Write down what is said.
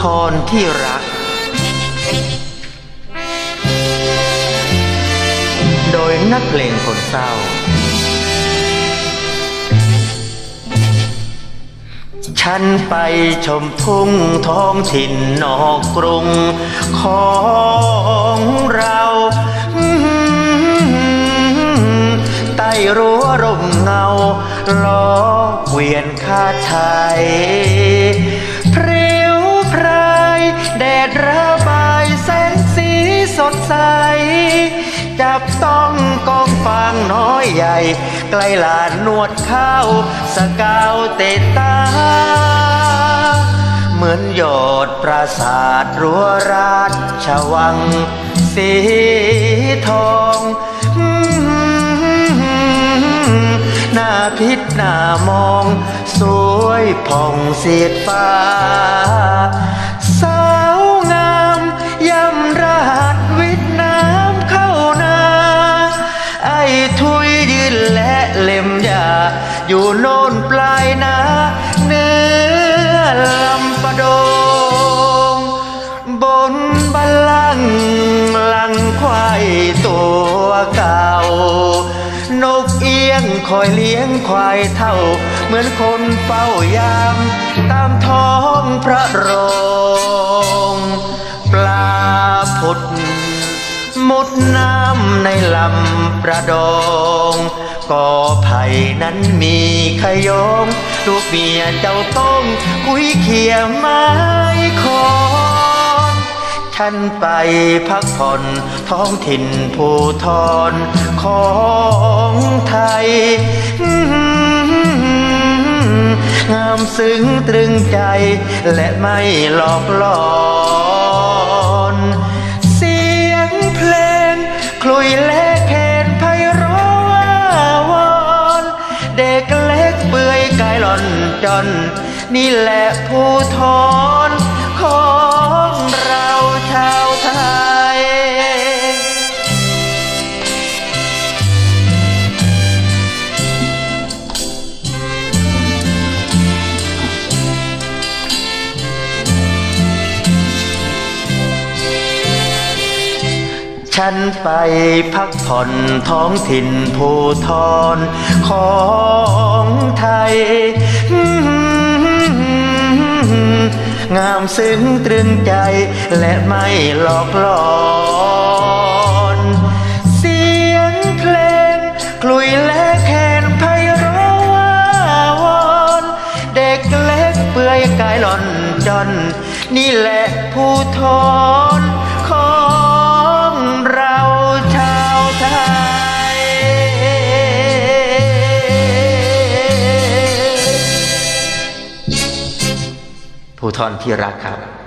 ทรที่รัก โดยนักเพลงคนเศร้า ฉันไปชมทุ่งท้องถิ่นนอกกรุงของเราใต้รั้วร่มเงาล้อเกวียนคาไทย แดดระบายแสงสีสดใส จับต้องกองฟางน้อยใหญ่ ใกล้ลานนวดข้าว สกาวเตตา เหมือนยอดปราสาทรั้วราชวัง สีทองหน้าพิษหน้ามอง สวยผ่องเสียดฟ้า อยู่โน่นปลายนาเนื้อลำปะโดง บนบัลลังก์ลังควายตัวเก่า นกเอียงคอยเลี้ยงควายเท่า เหมือนคนเฝ้ายาม ตามท้องพระโรงปลาผุดมุดน้ำในลำประดอง กอไผ่นั้นมีขยงลูกเมียเจ้าต้องคุยเขียไม้คอนฉันไปพักผ่อนท้องถิ่นภูทรของไทย งามซึ้งตรึงใจและไม่หลอกหลอน เสียงเพลงคลุยแล จน นี่แหละผู้ทอนของเราชาวไทย ฉันไปพักผ่อนท้องถิ่นภูทรของไทย งามซึ้งตรึงใจ และไม่หลอกหลอนเสียงเพลงคลุยและแคนไพเราะวาวอนเด็กเล็กเปื่อยกายหล่อนจอนนี่แหละผู้ทอน ผู้ทอนที่รักครับ